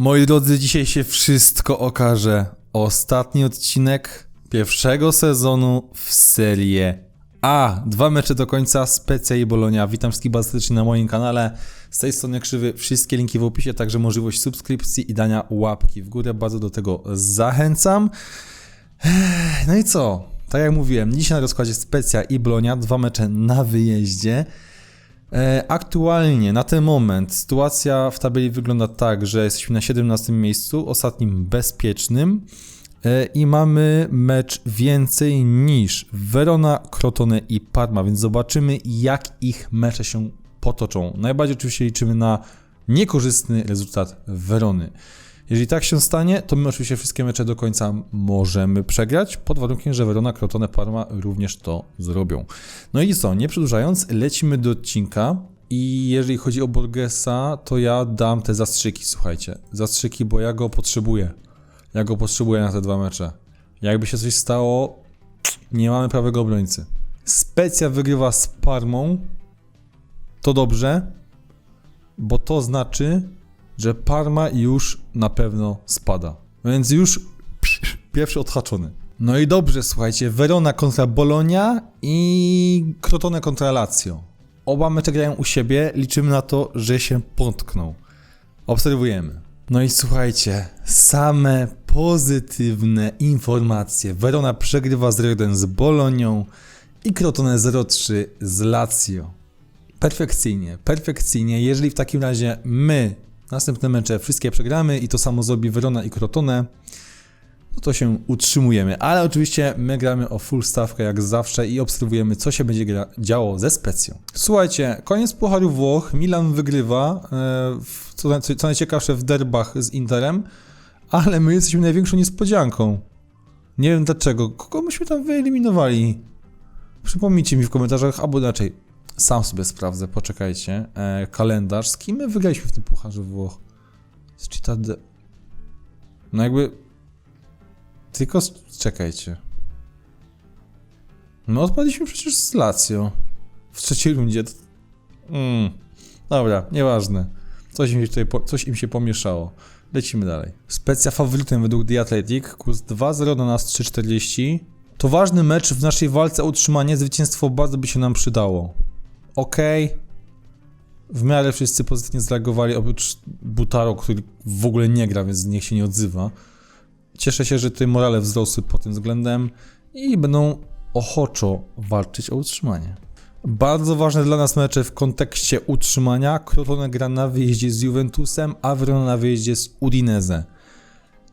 Moi drodzy, dzisiaj się wszystko okaże. Ostatni odcinek pierwszego sezonu w Serie A. Dwa mecze do końca, Specja i Bolonia. Witam wszystkich bardzo serdecznie na moim kanale. Z tej strony Krzywy, wszystkie linki w opisie, także możliwość subskrypcji i dania łapki w górę. Bardzo do tego zachęcam. No i co? Tak jak mówiłem, dzisiaj na rozkładzie Specja i Bolonia, dwa mecze na wyjeździe. E, Aktualnie, na ten moment, sytuacja w tabeli wygląda tak, że jesteśmy na 17 miejscu, ostatnim bezpiecznym e, i mamy mecz więcej niż Verona, Crotone i Parma, więc zobaczymy jak ich mecze się potoczą. Najbardziej oczywiście liczymy na niekorzystny rezultat Verony. Jeżeli tak się stanie, to my oczywiście wszystkie mecze do końca możemy przegrać, pod warunkiem, że Verona, Crotone, Parma również to zrobią. No i co, nie przedłużając, lecimy do odcinka. I jeżeli chodzi o Borgesa, to ja dam te zastrzyki, słuchajcie. Zastrzyki, bo ja go potrzebuję. Ja go potrzebuję na te dwa mecze. Jakby się coś stało, nie mamy prawego obrońcy. Specja wygrywa z Parmą. To dobrze, bo to znaczy, że Parma już na pewno spada. Więc już pierwszy odhaczony. No i dobrze, słuchajcie, Verona kontra Bologna i Crotone kontra Lazio. Oba mecze grają u siebie, liczymy na to, że się potkną. Obserwujemy. No i słuchajcie, same pozytywne informacje. Verona przegrywa 0-1 z Bolonią i Crotone 0-3 z Lazio. Perfekcyjnie, perfekcyjnie. Jeżeli w takim razie my następne mecze wszystkie przegramy i to samo zrobi Verona i Crotone, no to się utrzymujemy. Ale oczywiście my gramy o full stawkę jak zawsze i obserwujemy, co się będzie działo ze Specją. Słuchajcie, koniec Pucharu Włoch, Milan wygrywa, e, co, co najciekawsze w derbach z Interem, ale my jesteśmy największą niespodzianką. Nie wiem dlaczego. Kogo myśmy tam wyeliminowali? Przypomnijcie mi w komentarzach, albo inaczej, sam sobie sprawdzę, poczekajcie. E, kalendarz, z kim my wygraliśmy w tym Pucharze Włoch? Z Città de... No jakby... Tylko s- czekajcie. No odpadliśmy przecież z Lazio. W trzeciej rundzie. Mm. Dobra, nieważne. Coś im się tutaj coś im się pomieszało. Lecimy dalej. Specja faworytem według The Athletic. Kurs 2-0 na nas 3-40. To ważny mecz w naszej walce o utrzymanie. Zwycięstwo bardzo by się nam przydało. Okej. W miarę wszyscy pozytywnie zareagowali, oprócz Butaro, który w ogóle nie gra, więc niech się nie odzywa. Cieszę się, że tutaj morale wzrosły pod tym względem i będą ochoczo walczyć o utrzymanie. Bardzo ważne dla nas mecze w kontekście utrzymania. Crotone gra na wyjeździe z Juventusem, a Verona na wyjeździe z Udinese.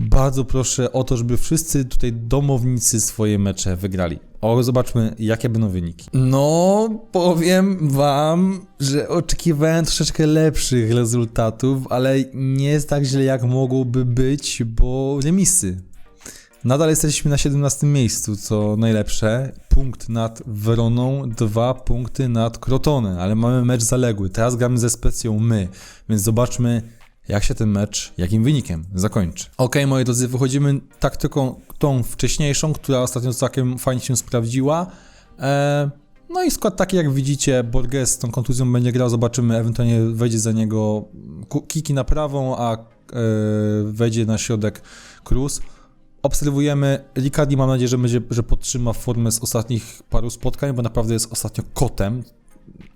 Bardzo proszę o to, żeby wszyscy tutaj domownicy swoje mecze wygrali. O, zobaczmy, jakie będą wyniki. No, powiem wam, że oczekiwałem troszeczkę lepszych rezultatów, ale nie jest tak źle, jak mogłoby być, bo remisy. Nadal jesteśmy na 17 miejscu, co najlepsze. Punkt nad Weroną, dwa punkty nad Crotone, ale mamy mecz zaległy. Teraz gramy ze Specją my, więc zobaczmy, jak się ten mecz, jakim wynikiem zakończy. Ok, moi drodzy, wychodzimy taktyką tą wcześniejszą, która ostatnio całkiem fajnie się sprawdziła. E, no i skład taki, jak widzicie, Borges z tą kontuzją będzie grał, zobaczymy, ewentualnie wejdzie za niego Kiki na prawą, a e, wejdzie na środek Cruz. Obserwujemy Ricardi, mam nadzieję, że będzie, że podtrzyma formę z ostatnich paru spotkań, bo naprawdę jest ostatnio kotem,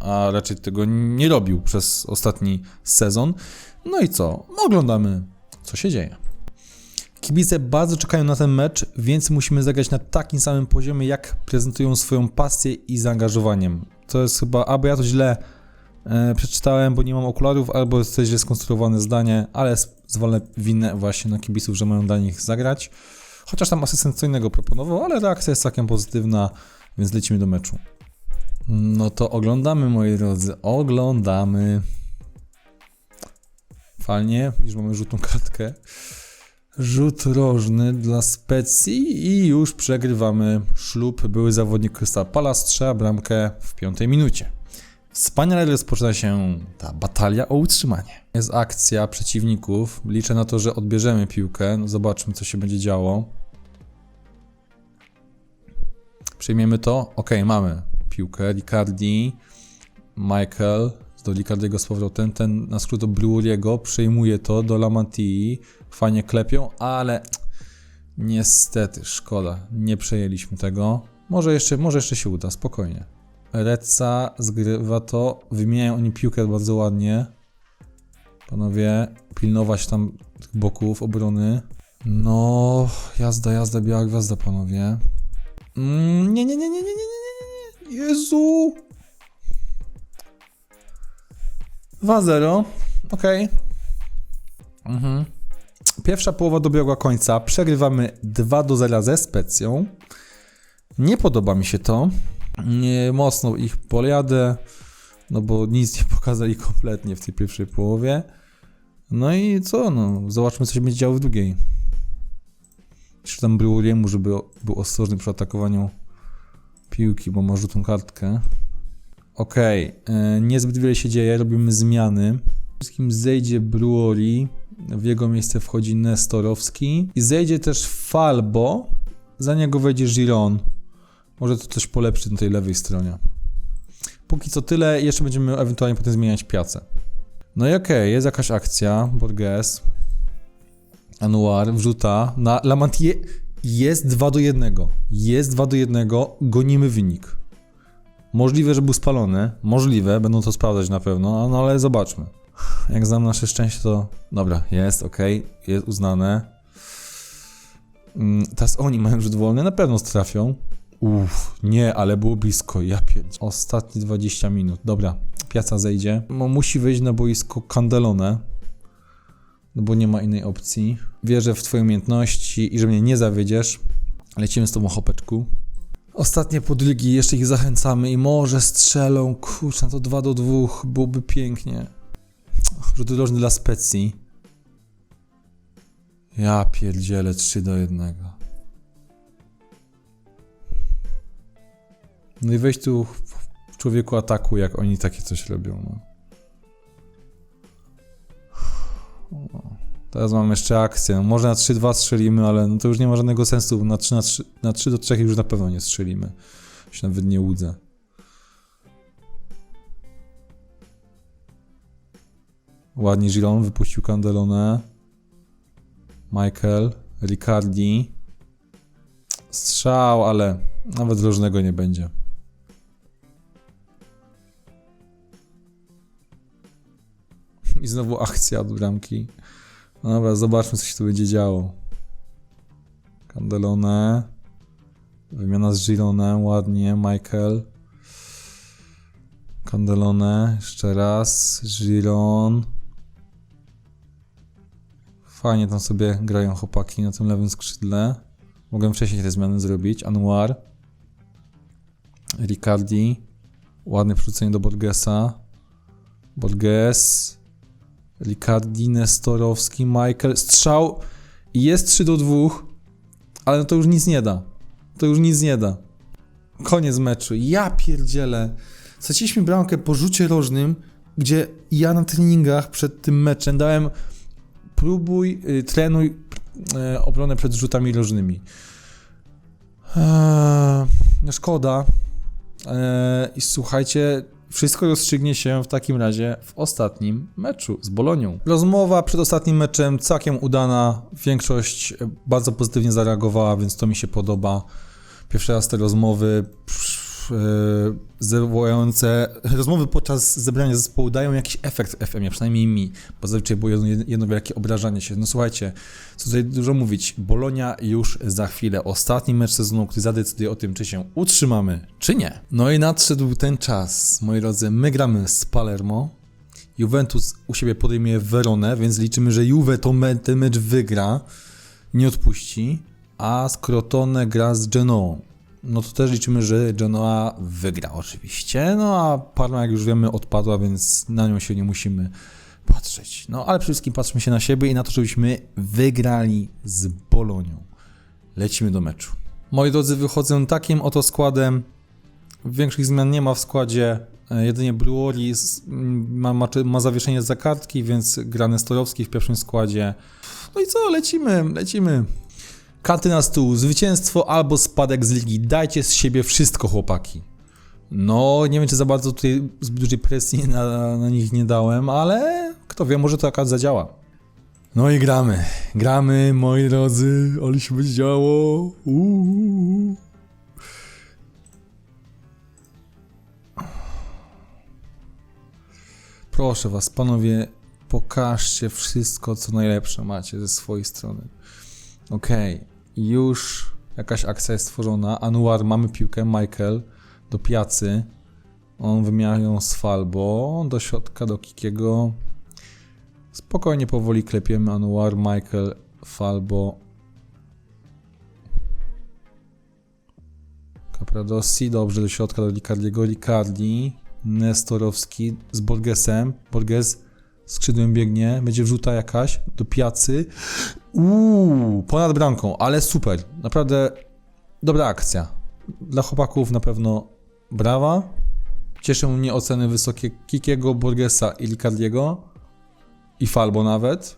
a raczej tego nie robił przez ostatni sezon. No i co? No oglądamy, co się dzieje. Kibice bardzo czekają na ten mecz, więc musimy zagrać na takim samym poziomie, jak prezentują swoją pasję i zaangażowaniem. To jest chyba, albo ja to źle e, przeczytałem, bo nie mam okularów, albo jest to źle skonstruowane zdanie, ale zwalę winę właśnie na kibiców, że mają dla nich zagrać. Chociaż tam asystent co innego proponował, ale reakcja jest całkiem pozytywna, więc lecimy do meczu. No to oglądamy, moi drodzy, oglądamy. Fajnie, już mamy rzutną kartkę. Rzut rożny dla specji i już przegrywamy ślub. Były zawodnik Crystal Palace strzela bramkę w piątej minucie. Wspaniale rozpoczyna się ta batalia o utrzymanie. Jest akcja przeciwników. Liczę na to, że odbierzemy piłkę. No zobaczmy, co się będzie działo. Przyjmiemy to. Ok, mamy piłkę, Riccardi, Michael, do Riccardiego z powrotem, ten na skrót do Bruriego przejmuje to do Lamantii, fajnie klepią, ale niestety, szkoda, nie przejęliśmy tego. Może jeszcze, może jeszcze się uda, spokojnie. Reca zgrywa to, wymieniają oni piłkę bardzo ładnie. Panowie, pilnować tam boków obrony. No, jazda, jazda, biała gwiazda, panowie. Mm, nie, nie, nie, nie, nie, nie, nie. Jezu! 2-0, okej. Mhm. Pierwsza połowa dobiegła końca, przegrywamy 2 do 0 ze Specją. Nie podoba mi się to. Nie mocno ich pojadę, no bo nic nie pokazali kompletnie w tej pierwszej połowie. No i co, no, zobaczmy co się będzie działo w drugiej. Czy tam Brewery'emu, żeby był ostrożny przy atakowaniu piłki, bo ma żółtą kartkę. Okej, okay. niezbyt wiele się dzieje, robimy zmiany. Wszystkim zejdzie Brewery, w jego miejsce wchodzi Nestorowski i zejdzie też Falbo, za niego wejdzie Giron. Może to coś polepszy na tej lewej stronie. Póki co tyle, jeszcze będziemy ewentualnie potem zmieniać piacę. No i okej, okay, jest jakaś akcja, Borges, Anuar wrzuta na Lamantie, jest 2 do 1, jest 2 do 1, gonimy wynik. Możliwe, że był spalony, możliwe, będą to sprawdzać na pewno, no ale zobaczmy. Jak znam nasze szczęście, to dobra, jest, ok, jest uznane. Mm, teraz oni mają rzut wolny, na pewno strafią. Uff, nie, ale było blisko, ja pierdź. Ostatnie 20 minut, dobra, piaca zejdzie. Musi wyjść na boisko Candelone, no bo nie ma innej opcji. Wierzę w twoje umiejętności i że mnie nie zawiedziesz. Lecimy z tobą, chopeczku. Ostatnie podrygi, jeszcze ich zachęcamy i może strzelą. Kurczę, to 2 do 2 byłoby pięknie. Rzut rożny dla specji. Ja pierdzielę 3 do 1. No i weź tu w człowieku ataku, jak oni takie coś robią. No. Teraz mamy jeszcze akcję. Może na 3-2 strzelimy, ale no to już nie ma żadnego sensu. Na 3, na 3, na 3 do 3 już na pewno nie strzelimy. Się nawet nie łudzę. Ładnie Giron wypuścił Candelone. Michael, Ricardi. Strzał, ale nawet różnego nie będzie. I znowu akcja od bramki. No dobra, zobaczmy, co się tu będzie działo. Candelone. Wymiana z Gironem, ładnie. Michael. Candelone, jeszcze raz. Giron. Fajnie tam sobie grają chłopaki na tym lewym skrzydle. Mogłem wcześniej te zmiany zrobić. Anuar. Ricardi. Ładne przerzucenie do Borgesa. Borges. Ricardi, Nestorowski, Michael. Strzał. Jest 3 do 2, ale no to już nic nie da. To już nic nie da. Koniec meczu. Ja pierdzielę. Straciliśmy bramkę po rzucie rożnym, gdzie ja na treningach przed tym meczem dałem próbuj, y, trenuj y, obronę przed rzutami rożnymi. Eee, szkoda. Eee, I słuchajcie, wszystko rozstrzygnie się w takim razie w ostatnim meczu z Bolonią. Rozmowa przed ostatnim meczem całkiem udana. Większość bardzo pozytywnie zareagowała, więc to mi się podoba. Pierwszy raz te rozmowy zwołujące rozmowy podczas zebrania zespołu dają jakiś efekt w FM-ie, przynajmniej mi, bo zazwyczaj było jedno, jedno wielkie obrażanie się. No słuchajcie, co tutaj dużo mówić, Bolonia już za chwilę, ostatni mecz sezonu, który zadecyduje o tym, czy się utrzymamy, czy nie. No i nadszedł ten czas, moi drodzy, my gramy z Palermo, Juventus u siebie podejmie Veronę, więc liczymy, że Juve to me, ten mecz wygra, nie odpuści, a Scrotone gra z Genoą no to też liczymy, że Genoa wygra oczywiście. No a Parma, jak już wiemy, odpadła, więc na nią się nie musimy patrzeć. No ale przede wszystkim patrzmy się na siebie i na to, żebyśmy wygrali z Bolonią. Lecimy do meczu. Moi drodzy, wychodzę takim oto składem. Większych zmian nie ma w składzie. E, jedynie Brewery ma, ma, ma zawieszenie za kartki, więc gra Nestorowski w pierwszym składzie. No i co, lecimy, lecimy. Karty na stół, zwycięstwo albo spadek z ligi. Dajcie z siebie wszystko, chłopaki. No, nie wiem, czy za bardzo tutaj zbyt dużej presji na, na nich nie dałem, ale kto wie, może to akurat zadziała. No i gramy. Gramy, moi drodzy, ale się będzie działo. Uuu. Proszę was, panowie, pokażcie wszystko, co najlepsze macie ze swojej strony. Okej, już jakaś akcja jest stworzona. Anuar, mamy piłkę, Michael do piacy. On wymienia ją z Falbo do środka, do Kikiego. Spokojnie, powoli klepiemy Anuar, Michael, Falbo. Capradossi, dobrze, do środka, do Licardiego, Licardi, Nestorowski z Borgesem. Borges skrzydłem biegnie, będzie wrzuta jakaś do piacy. Uuu, ponad bramką, ale super. Naprawdę dobra akcja. Dla chłopaków na pewno brawa. Cieszą mnie oceny wysokie Kikiego, Borgesa i Licardiego. I Falbo nawet.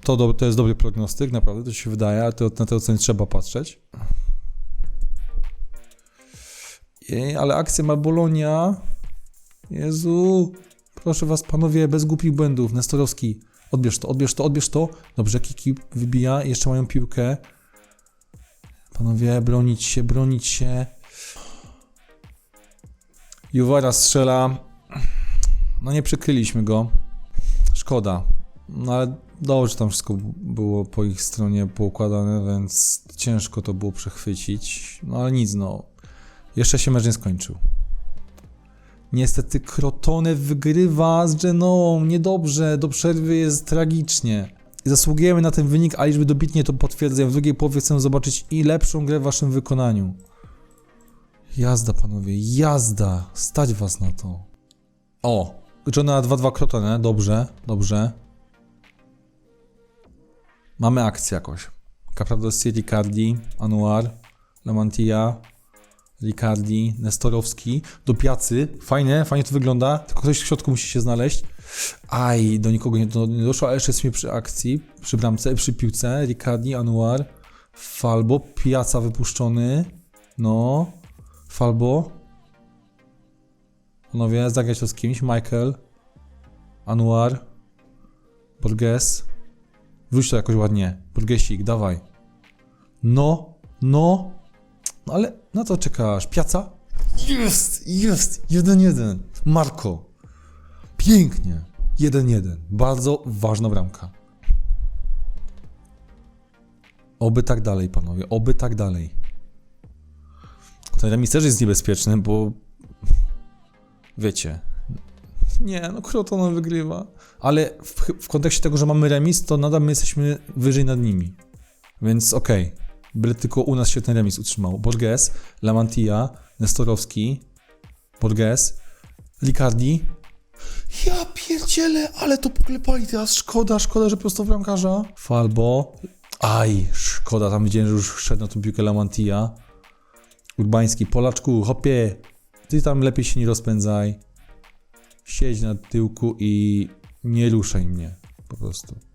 To, do, to jest dobry prognostyk, naprawdę, to się wydaje, ale to, na te oceny trzeba patrzeć. Jej, ale akcja ma Bolonia. Jezu. Proszę was, panowie, bez głupich błędów. Nestorowski, odbierz to, odbierz to, odbierz to. Dobrze, Kiki wybija, jeszcze mają piłkę. Panowie, bronić się, bronić się. Juwara strzela. No nie przykryliśmy go. Szkoda. No ale dobrze tam wszystko było po ich stronie poukładane, więc ciężko to było przechwycić. No ale nic, no. Jeszcze się mecz nie skończył. Niestety Crotone wygrywa z Genoą. Niedobrze, do przerwy jest tragicznie. Zasługujemy na ten wynik, a liczby dobitnie to potwierdzają. W drugiej połowie chcę zobaczyć i lepszą grę w waszym wykonaniu. Jazda, panowie, jazda. Stać was na to. O, Johna 2-2 Crotone, dobrze, dobrze. Mamy akcję jakoś. Capradossi, Riccardi, Anuar, Lamantia, Ricardi, Nestorowski, do piacy. Fajnie, fajnie to wygląda, tylko ktoś w środku musi się znaleźć. Aj, do nikogo nie, do, nie doszło, ale jeszcze jesteśmy przy akcji, przy bramce, przy piłce. Ricardi, Anuar, Falbo, piaca wypuszczony. No, Falbo. Panowie, zagrać to z kimś. Michael, Anuar, Borges. Wróć to jakoś ładnie. Borgesik, dawaj. No, no, no ale na co czekasz? Piaca? Jest, jest, 1-1. Marko. Pięknie. 1-1. Bardzo ważna bramka. Oby tak dalej, panowie. Oby tak dalej. Ten remis też jest niebezpieczny, bo... Wiecie. Nie, no Kroton wygrywa. Ale w, w kontekście tego, że mamy remis, to nadal my jesteśmy wyżej nad nimi. Więc okej. Okay. Byle tylko u nas się ten remis utrzymał. Borges, Lamantia, Nestorowski, Borges, Licardi. Ja pierdzielę, ale to poklepali teraz. Szkoda, szkoda, że prosto w bramkarza. Falbo. Aj, szkoda, tam widziałem, że już szedł na tą piłkę Lamantia. Urbański, Polaczku, hopie. Ty tam lepiej się nie rozpędzaj. Siedź na tyłku i nie ruszaj mnie. Po prostu.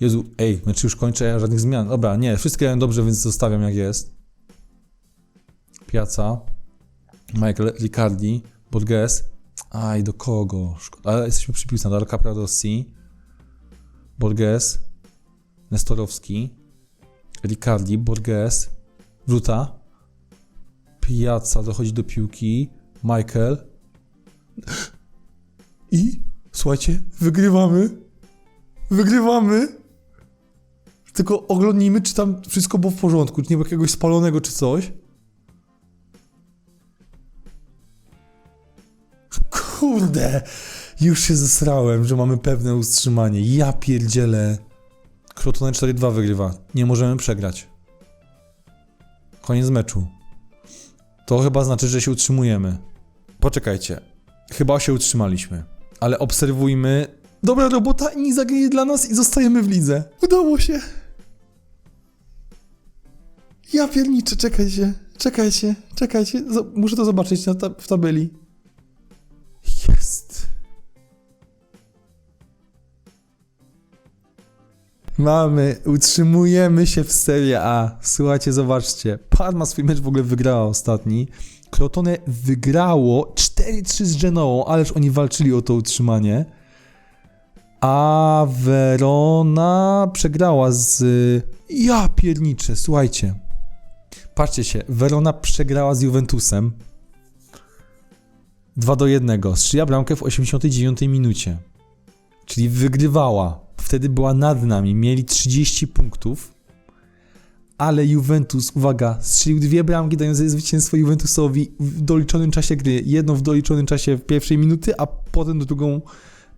Jezu, ej, mecz już kończę, ja żadnych zmian. Dobra, nie, wszystkie grają dobrze, więc zostawiam jak jest. Piaca. Michael Riccardi. Borges. Aj, do kogo? Szkoda. Ale jesteśmy przy piłce. Do Capradossi. Borges. Nestorowski. Riccardi. Borges. Wrzuta. Piaca dochodzi do piłki. Michael. I słuchajcie, wygrywamy. Wygrywamy. Tylko oglądnijmy, czy tam wszystko było w porządku, czy nie było jakiegoś spalonego, czy coś. Kurde, już się zesrałem, że mamy pewne utrzymanie. Ja pierdzielę. Krotone 4-2 wygrywa. Nie możemy przegrać. Koniec meczu. To chyba znaczy, że się utrzymujemy. Poczekajcie. Chyba się utrzymaliśmy. Ale obserwujmy. Dobra robota, nie zagrali dla nas i zostajemy w lidze. Udało się. Ja pierniczę, czekajcie, czekajcie, czekajcie. Muszę to zobaczyć na ta w tabeli. Jest. Mamy, utrzymujemy się w Serie A. Słuchajcie, zobaczcie. Parma swój mecz w ogóle wygrała ostatni. Crotone wygrało 4-3 z Genoą, ależ oni walczyli o to utrzymanie. A Verona przegrała z... Ja pierniczę, słuchajcie. Patrzcie się, Verona przegrała z Juventusem 2 do 1. Strzeliła bramkę w 89 minucie. Czyli wygrywała. Wtedy była nad nami. Mieli 30 punktów. Ale Juventus, uwaga, strzelił dwie bramki, dając zwycięstwo Juventusowi w doliczonym czasie gry. Jedną w doliczonym czasie w pierwszej minuty, a potem drugą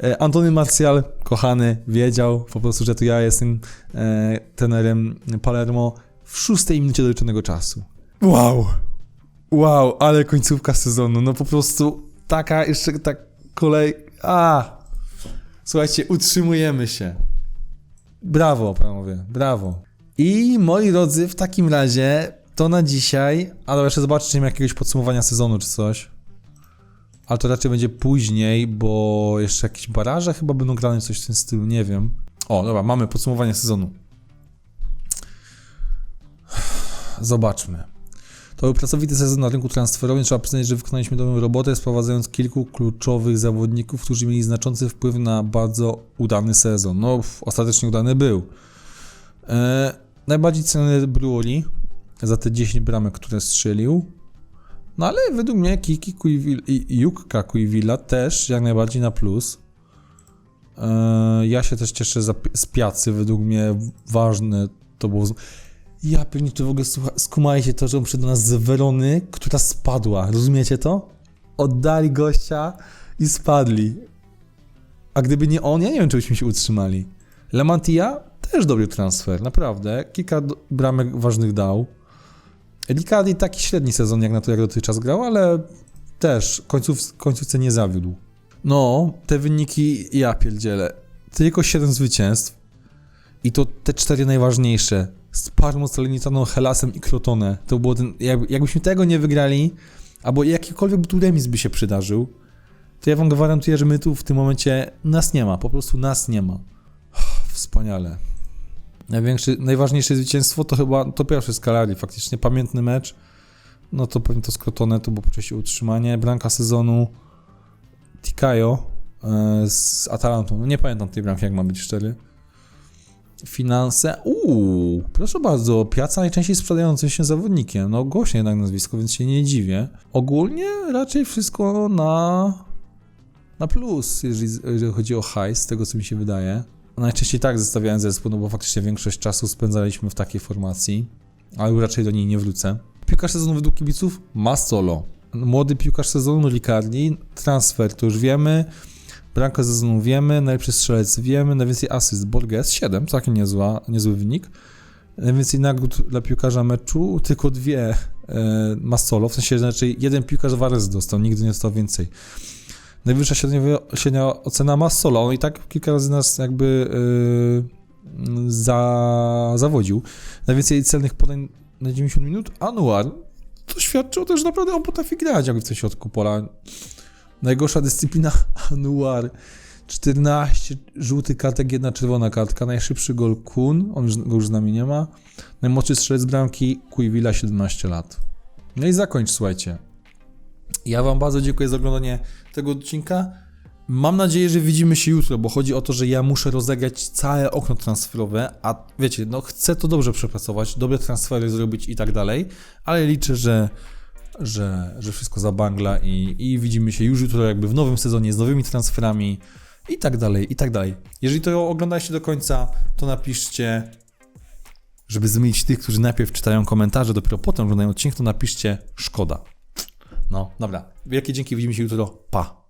E, Antony Martial, kochany, wiedział po prostu, że to ja jestem e, trenerem Palermo w szóstej minucie doliczonego czasu. Wow! Wow, ale końcówka sezonu, no po prostu taka jeszcze tak kolej... A! Słuchajcie, utrzymujemy się. Brawo, panowie, brawo. I moi drodzy, w takim razie to na dzisiaj, ale jeszcze zobaczcie, jakiegoś podsumowania sezonu czy coś. Ale to raczej będzie później, bo jeszcze jakieś baraże chyba będą grane, coś w tym stylu, nie wiem. O, dobra, mamy podsumowanie sezonu. Zobaczmy. To był pracowity sezon na rynku transferowym. Trzeba przyznać, że wykonaliśmy dobrą robotę, sprowadzając kilku kluczowych zawodników, którzy mieli znaczący wpływ na bardzo udany sezon. No, ostatecznie udany był. E, najbardziej cenny Brewery za te 10 bramek, które strzelił. No ale według mnie Kiki Kuiwil i Jukka Kuiwila też jak najbardziej na plus. Eee, ja się też cieszę za, z Piacy, według mnie ważne to było. Ja pewnie tu w ogóle słucha, skumajcie to, że on przyszedł do nas z Werony, która spadła. Rozumiecie to? Oddali gościa i spadli. A gdyby nie on, ja nie wiem, czy byśmy się utrzymali. Lamantia też dobry transfer, naprawdę. Kilka bramek ważnych dał. Ricardi taki średni sezon jak na to, jak dotychczas grał, ale też końców, końcówce nie zawiódł. No, te wyniki, ja pierdzielę. Tylko 7 zwycięstw i to te cztery najważniejsze. Z Parmą, Salernitaną, Helasem i Crotone. To było ten, jak, jakbyśmy tego nie wygrali, albo jakikolwiek tu remis by się przydarzył, to ja wam gwarantuję, że my tu w tym momencie nas nie ma, po prostu nas nie ma. Wspaniale. Największy, najważniejsze zwycięstwo to chyba to pierwsze z faktycznie pamiętny mecz. No to pewnie to z Crotone, to było po utrzymanie. Bramka sezonu Tikayo e, z Atalantą. No nie pamiętam tej bramki, jak ma być szczery. Finanse. Uuu, proszę bardzo, Piaca najczęściej sprzedającym się zawodnikiem. No głośno jednak nazwisko, więc się nie dziwię. Ogólnie raczej wszystko na, na plus, jeżeli, jeżeli chodzi o hajs, z tego co mi się wydaje. Najczęściej tak zestawiałem zespół, no bo faktycznie większość czasu spędzaliśmy w takiej formacji, ale raczej do niej nie wrócę. Piłkarz sezonu według kibiców? Masolo. Młody piłkarz sezonu Ricardi, transfer to już wiemy, bramkę sezonu wiemy, najlepszy strzelec wiemy, najwięcej asyst Borges 7, całkiem niezła, niezły wynik. Najwięcej nagród dla piłkarza meczu, tylko dwie e, Masolo, w sensie znaczy jeden piłkarz Varese dostał, nigdy nie dostał więcej. Najwyższa średnia, średnia ocena ma solo. On i tak kilka razy nas jakby yy, za, zawodził. Najwięcej celnych podań na 90 minut. Anuar. To świadczy o tym, że naprawdę on potrafi grać jakby w tym środku pola. Najgorsza dyscyplina Anuar. 14 żółtych kartek, jedna czerwona kartka. Najszybszy gol Kun. On już, go już z nami nie ma. Najmłodszy strzelec bramki Kuiwila 17 lat. No i zakończ, słuchajcie. Ja Wam bardzo dziękuję za oglądanie tego odcinka. Mam nadzieję, że widzimy się jutro, bo chodzi o to, że ja muszę rozegrać całe okno transferowe, a wiecie, no chcę to dobrze przepracować, dobre transfery zrobić i tak dalej, ale liczę, że, że, że wszystko zabangla i, i widzimy się już jutro jakby w nowym sezonie z nowymi transferami i tak dalej, i tak dalej. Jeżeli to oglądaliście do końca, to napiszcie, żeby zmienić tych, którzy najpierw czytają komentarze, dopiero potem oglądają odcinek, to napiszcie szkoda. No, dobra. Wielkie dzięki, widzimy się jutro. Pa!